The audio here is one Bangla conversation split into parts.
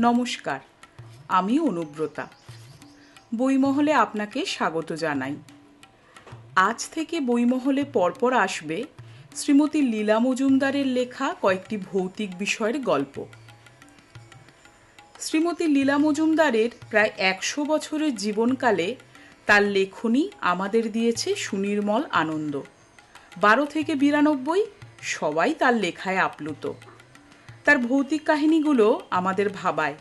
নমস্কার, আমি অনুব্রতা। বইমহলে আপনাকে স্বাগত জানাই। আজ থেকে বইমহলে পরপর আসবে শ্রীমতী লীলা মজুমদারের লেখা কয়েকটি ভৌতিক বিষয়ের গল্প। শ্রীমতী লীলা মজুমদারের প্রায় একশো বছরের জীবনকালে তার লেখনী আমাদের দিয়েছে সুনির্মল আনন্দ। বারো থেকে বিরানব্বই সবাই তার লেখায় আপ্লুত। তার ভৌতিক কাহিনীগুলো আমাদের ভাবায়,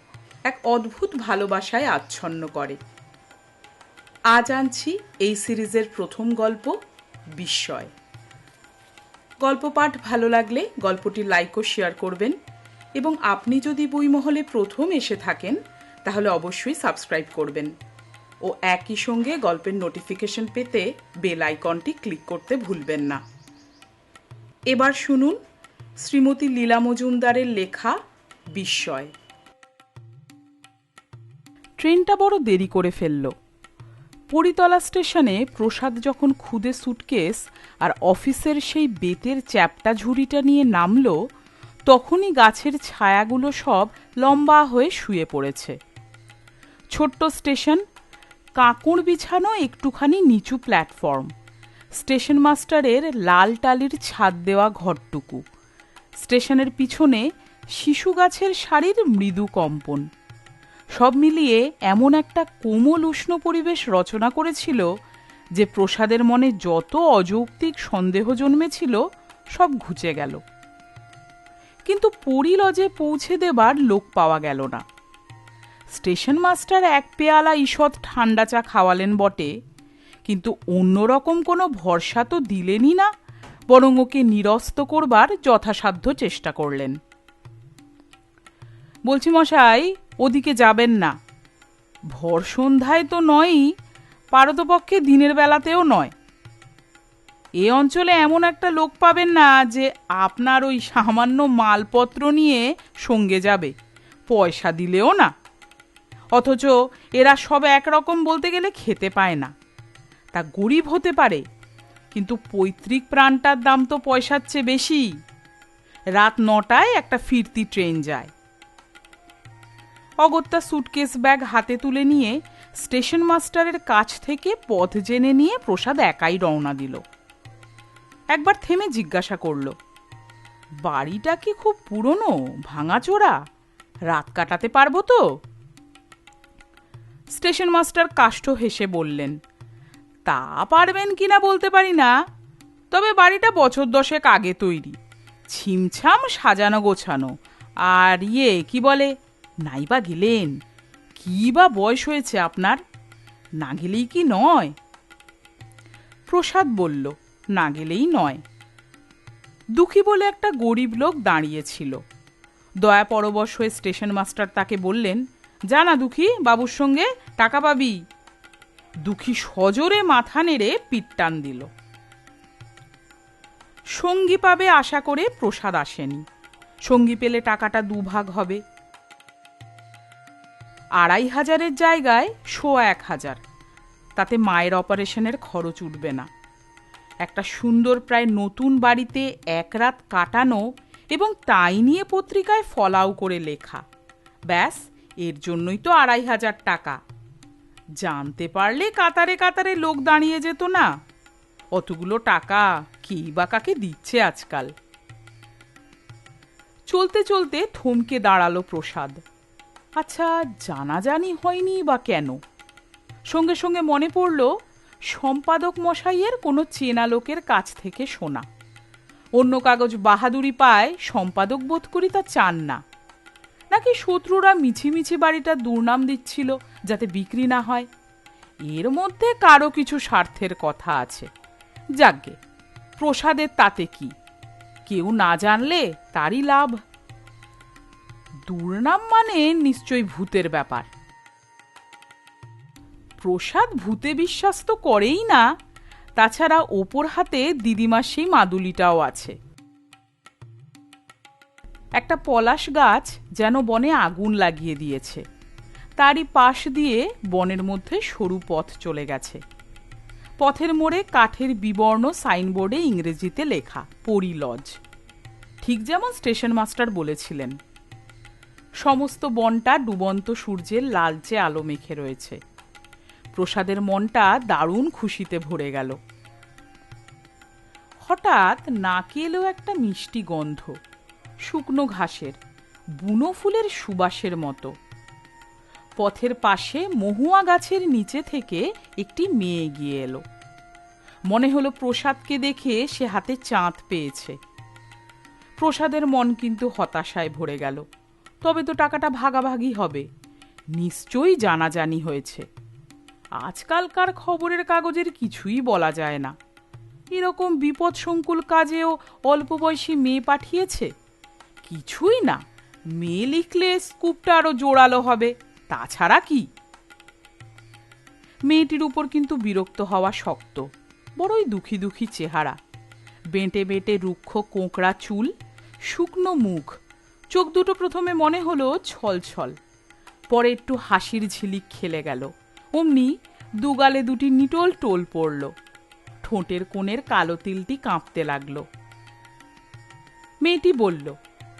এক অদ্ভুত ভালোবাসায় আচ্ছন্ন করে। আজ আনছি এই সিরিজের প্রথম গল্প, বিস্ময়। গল্প পাঠ ভালো লাগলে গল্পটি লাইক ও শেয়ার করবেন এবং আপনি যদি বইমহলে প্রথম এসে থাকেন, তাহলে অবশ্যই সাবস্ক্রাইব করবেন। ও একই সঙ্গে গল্পের নোটিফিকেশন পেতে বেল আইকনটি ক্লিক করতে ভুলবেন না। এবার শুনুন শ্রীমতী লীলা মজুমদারের লেখা বিস্ময়। ট্রেনটা বড় দেরি করে ফেলল। পরিতলা স্টেশনে প্রসাদ যখন খুদে সুটকেস আর অফিসের সেই বেতের চ্যাপটা ঝুড়িটা নিয়ে নামল, তখনই গাছের ছায়াগুলো সব লম্বা হয়ে শুয়ে পড়েছে। ছোট্ট স্টেশন, কাঁকড় বিছানো একটুখানি নিচু প্ল্যাটফর্ম। স্টেশন মাস্টারের লাল টালির ছাদ দেওয়া ঘরটুকু। স্টেশনের পিছনে শিশু গাছের সারির মৃদু কম্পন। সব মিলিয়ে এমন একটা কোমল উষ্ণ পরিবেশ রচনা করেছিল যে প্রসাদের মনে যত অযৌক্তিক সন্দেহ জন্মেছিল, সব ঘুচে গেল। কিন্তু পুরী লজে পৌঁছে দেবার লোক পাওয়া গেল না। স্টেশন মাস্টার এক পেয়ালা ঈষৎ ঠান্ডা চা খাওয়ালেন বটে, কিন্তু অন্যরকম কোনো ভরসা তো দিলেনই না বরং ওকে নিরস্ত করবার যথাসাধ্য চেষ্টা করলেন। বলছি, মশাই, ওদিকে যাবেন না। ভর সন্ধ্যায় তো নয়ই, পারতপক্ষে দিনের বেলাতেও নয়। এ অঞ্চলে এমন একটা লোক পাবেন না যে আপনার ওই সামান্য মালপত্র নিয়ে সঙ্গে যাবে, পয়সা দিলেও না। অথচ এরা সব একরকম বলতে গেলে খেতে পায় না। তা গরিব হতে পারে কিন্তু পৈতৃক প্রাণটার দাম তো পয়সার চেয়ে বেশি। রাত নটায় একটা ফিরতি ট্রেন যায়। অগত্যা সুটকেস ব্যাগ হাতে তুলে নিয়ে স্টেশন মাস্টারের কাছ থেকে পথ জেনে নিয়ে প্রসাদ একাই রওনা দিল। একবার থেমে জিজ্ঞাসা করল, বাড়িটা কি খুব পুরনো? ভাঙাচোরা? রাত কাটাতে পারব তো? স্টেশন মাস্টার কাষ্ঠ হেসে বললেন তা পারবেন কিনা বলতে পারি না। তবে বাড়িটা বছর দশেক আগে তৈরি। ছিমছাম সাজানো গোছানো। আর ইয়ে কি বলে? নাইবা গেলেন। কি বা বয়স হয়েছে আপনার? না গেলেই কি নয়? প্রসাদ বলল, না গেলেই নয়। দুঃখী বলে একটা গরিব লোক দাঁড়িয়েছিল। দয়া পরবশ হয়ে স্টেশন মাস্টার তাকে বললেন, জানা দুঃখী, বাবুর সঙ্গে টাকা পাবি? দুঃখী সজোরে মাথা নেড়ে পিটটান দিল। সঙ্গী পাবে আশা করে প্রসাদ আসেনি। সঙ্গী পেলে টাকাটা দুভাগ হবে। আড়াই হাজারের জায়গায় সোয়া এক হাজার। তাতে মায়ের অপারেশনের খরচ উঠবে না। একটা সুন্দর প্রায় নতুন বাড়িতে এক রাত কাটানো এবং তাই নিয়ে পত্রিকায় ফলাও করে লেখা। ব্যাস, এর জন্যই তো আড়াই হাজার টাকা। জানতে পারলে কাতারে কাতারে লোক দাঁড়িয়ে যেত না। অতগুলো টাকা কি বা কাকে দিচ্ছে আজকাল? চলতে চলতে থমকে দাঁড়াল প্রসাদ। আচ্ছা জানাজানি হয়নি বা কেন? সঙ্গে সঙ্গে মনে পড়ল, সম্পাদক মশাইয়ের কোনো চেনা লোকের কাছ থেকে শোনা। অন্য কাগজ বাহাদুরি পায়, সম্পাদক বোধ করি তা চান না। নাকি শত্রুরা মিছিমিছি বাড়িটা দুর্নাম দিচ্ছিল যাতে বিক্রি না হয়? এর মধ্যে কারও কিছু স্বার্থের কথা আছে। যাকগে, প্রসাদের তাতে কি? কেউ না জানলে তারই লাভ। দুর্নাম মানে নিশ্চয়ই ভূতের ব্যাপার। প্রসাদ ভূতে বিশ্বাস তো করেই না, তাছাড়া ওপর হাতে দিদিমার সেই মাদুলিটাও আছে। একটা পলাশ গাছ যেন বনে আগুন লাগিয়ে দিয়েছে। তারই পাশ দিয়ে বনের মধ্যে সরু পথ চলে গেছে। পথের মোড়ে কাঠের বিবর্ণ সাইনবোর্ডে ইংরেজিতে লেখা, পরি লজ। ঠিক যেমন স্টেশন মাস্টার বলেছিলেন। সমস্ত বনটা ডুবন্ত সূর্যের লালচে আলো মেখে রয়েছে। প্রসাদের মনটা দারুণ খুশিতে ভরে গেল। হঠাৎ নাকে এলো একটা মিষ্টি গন্ধ। শুকনো ঘাসের, বুনো ফুলের সুবাসের মতো। পথের পাশে মহুয়া গাছের নিচে থেকে একটি মেয়ে এগিয়ে এলো। মনে হলো প্রসাদকে দেখে সে হাতে চাঁদ পেয়েছে। প্রসাদের মন কিন্তু হতাশায় ভরে গেল। তবে তো টাকাটা ভাগাভাগি হবে। নিশ্চয়ই জানাজানি হয়েছে। আজকালকার খবরের কাগজের কিছুই বলা যায় না। এরকম বিপদ সংকুল কাজেও অল্প বয়সী মেয়ে পাঠিয়েছে? কিছুই না। মেয়ে লিখলে স্কুপটা আরও জোরালো হবে, তাছাড়া কি? মেয়েটির উপর কিন্তু বিরক্ত হওয়া শক্ত, বড়ই দুঃখী দুঃখী চেহারা। বেঁটে বেঁটে রুক্ষ কোঁকড়া চুল, শুকনো মুখ, চোখ দুটো প্রথমে মনে হলো ছল ছল, পরে একটু হাসির ঝিলিক খেলে গেল। অমনি দুগালে দুটি নিটোল টোল পড়ল, ঠোঁটের কোণের কালো তিলটি কাঁপতে লাগল। মেয়েটি বলল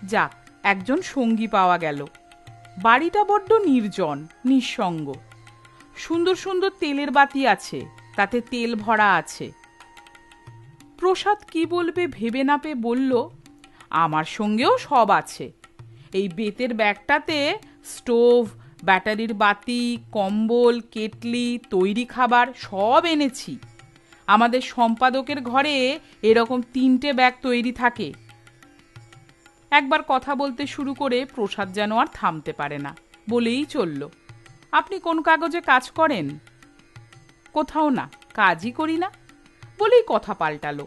যাক একজন সঙ্গী পাওয়া গেল। বাড়িটা বড্ড নির্জন, নিঃসঙ্গ। সুন্দর সুন্দর তেলের বাতি আছে, তাতে তেল ভরা আছে। প্রসাদ কি বলবে ভেবে না পেয়ে বলল, আমার সঙ্গেও সব আছে। এই বেতের ব্যাগটাতে স্টোভ, ব্যাটারির বাতি, কম্বল, কেটলি, তৈরি খাবার সব এনেছি। আমাদের সম্পাদকের ঘরে এরকম তিনটে ব্যাগ তৈরি থাকে। একবার কথা বলতে শুরু করে প্রসাদ যেন আর থামতে পারে না, বলেই চলল। আপনি কোন কাগজে কাজ করেন? কোথাও না, কাজই করি না, বলেই কথা পাল্টালো।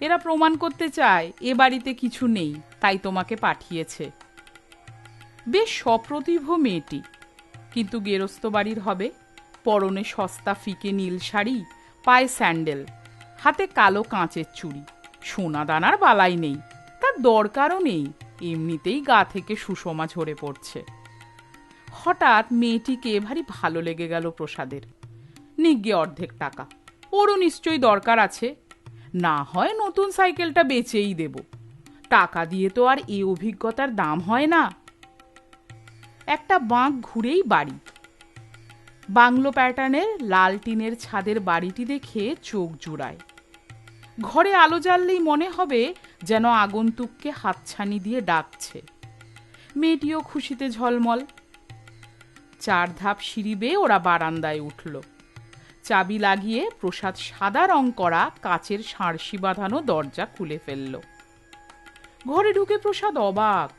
এরা প্রমাণ করতে চায়, এ বাড়িতে কিছু নেই, তাই তোমাকে পাঠিয়েছে। বেশ সপ্রতিভ মেয়েটি, কিন্তু গেরস্ত বাড়ির হবে, পরনে সস্তা ফিকে নীল শাড়ি, পায়ে স্যান্ডেল, হাতে কালো কাঁচের চুড়ি সোনা দানার বালাই নেই। তার দরকারও নেই। এমনিতেই গা থেকে সুষমা ঝরে পড়ছে। হঠাৎ মেয়েটিকে ভারী ভালো লেগে গেল প্রসাদের। নিজ্ঞে অর্ধেক টাকা। ওরও নিশ্চয়ই দরকার আছে। না হয় নতুন সাইকেলটা বেচেই দেব। টাকা দিয়ে তো আর এই অভিজ্ঞতার দাম হয় না। একটা বাঁক ঘুরেই বাড়ি। বাংলো প্যাটার্নের লাল টিনের ছাদের বাড়িটি দেখে চোখ জুড়ায়। ঘরে আলো জ্বাললেই মনে হবে যেন আগন্তুককে হাতছানি দিয়ে ডাকছে। মেয়েটিও খুশিতে ঝলমল। চার ধাপ সিঁড়ি বেয়ে ওরা বারান্দায় উঠল। চাবি লাগিয়ে প্রসাদ সাদা রং করা কাচের সাঁড়শি বাঁধানো দরজা খুলে ফেলল। ঘরে ঢুকে প্রসাদ অবাক।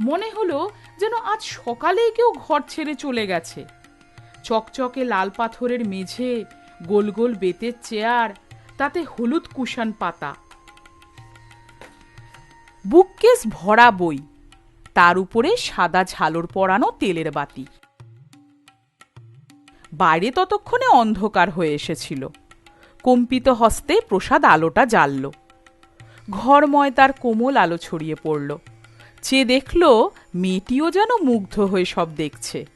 মনে হলো যেন আজ সকালেই কেউ ঘর ছেড়ে চলে গেছে। চকচকে লাল পাথরের মেঝে গোল গোল বেতের চেয়ার তাতে হলুদ কুশান পাতা। বুককেস ভরা বই, তার উপরে সাদা ঝালর পরানো তেলের বাতি। বাইরে ততক্ষণে অন্ধকার হয়ে এসেছিল। কম্পিত হস্তে প্রসাদ আলোটা জ্বালল। ঘরময় তার কোমল আলো ছড়িয়ে পড়ল। চেয়ে দেখল, মেয়েটিও যেন মুগ্ধ হয়ে সব দেখছে।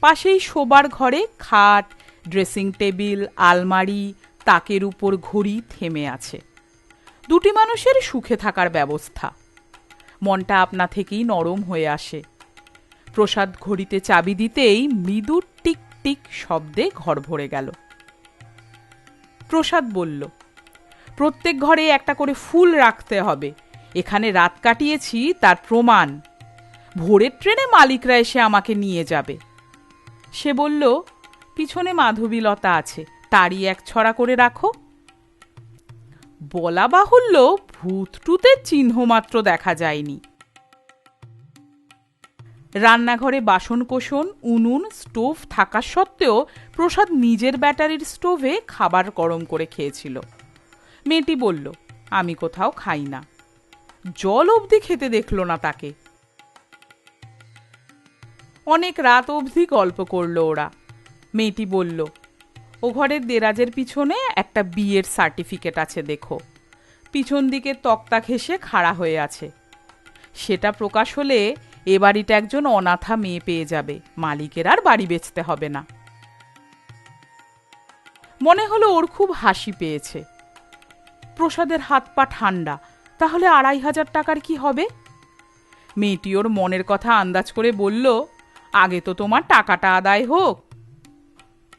পাশেই শোবার ঘরে খাট, ড্রেসিং টেবিল, আলমারি তাকের উপর ঘড়ি থেমে আছে। দুটি মানুষের সুখে থাকার ব্যবস্থা। মনটা আপনা থেকেই নরম হয়ে আসে। প্রসাদ ঘড়িতে চাবি দিতেই মৃদু টিক টিক শব্দে ঘর ভরে গেল। প্রসাদ বলল, প্রত্যেক ঘরে একটা করে ফুল রাখতে হবে। এখানে রাত কাটিয়েছি, তার প্রমাণ। ভোরের ট্রেনে মালিকরা এসে আমাকে নিয়ে যাবে। সে বলল, পিছনে মাধবীলতা আছে। তারই এক ছড়া করে রাখো। বলা বাহুল্য ভূতটুতের চিহ্ন মাত্র দেখা যায়নি। রান্নাঘরে বাসনকোসন উনুন, স্টোভ থাকা সত্ত্বেও প্রসাদ নিজের ব্যাটারির স্টোভে খাবার গরম করে খেয়েছিল। মেয়েটি বলল, আমি কোথাও খাই না। জল অবধি খেতে দেখল না তাকে। অনেক রাত অবধি গল্প করল ওরা। মেয়েটি বলল ও ঘরের দেরাজের পিছনে একটা বিয়ের সার্টিফিকেট আছে, দেখো। পিছন দিকে তক্তা ঘেসে খাড়া হয়ে আছে। সেটা প্রকাশ হলে এ বাড়িটা একজন অনাথা মেয়ে পেয়ে যাবে। মালিকের আর বাড়ি বেচতে হবে না। মনে হলো ওর খুব হাসি পেয়েছে। প্রসাদের হাত পা ঠান্ডা, তাহলে আড়াই হাজার টাকার কি হবে? মেয়েটি ওর মনের কথা আন্দাজ করে বলল, আগে তো তোমার টাকাটা আদায় হোক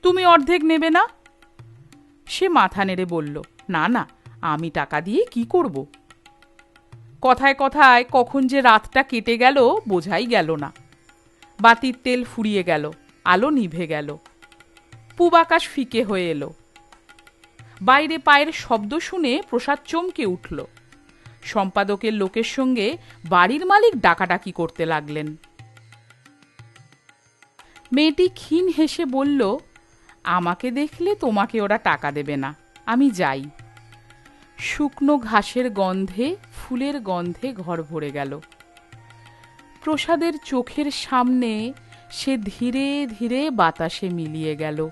তুমি অর্ধেক নেবে না? সে মাথা নেড়ে বলল, না না, আমি টাকা দিয়ে কি করব? কথায় কথায় কখন যে রাতটা কেটে গেল বোঝাই গেল না। বাতির তেল ফুরিয়ে গেল, আলো নিভে গেল। পূবাকাশ ফিকে হয়ে এলো। বাইরে পায়ের শব্দ শুনে প্রসাদ চমকে উঠল। সম্পাদকের লোকের সঙ্গে বাড়ির মালিক ডাকাডাকি করতে লাগলেন। মেয়েটি ক্ষীণ হেসে বলল আমাকে দেখলে তোমাকে ওরা টাকা দেবে না। আমি যাই। শুকনো ঘাসের গন্ধে, ফুলের গন্ধে ঘর ভরে গেল। প্রসাদের চোখের সামনে সে ধীরে ধীরে বাতাসে মিলিয়ে গেল।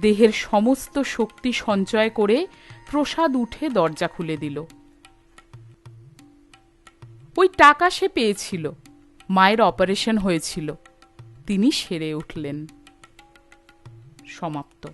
দেহের সমস্ত শক্তি সঞ্চয় করে প্রসাদ উঠে দরজা খুলে দিল। ওই টাকা সে পেয়েছিল। মায়ের অপারেশন হয়েছিল। তিনি সেরে উঠলেন। সমাপ্ত।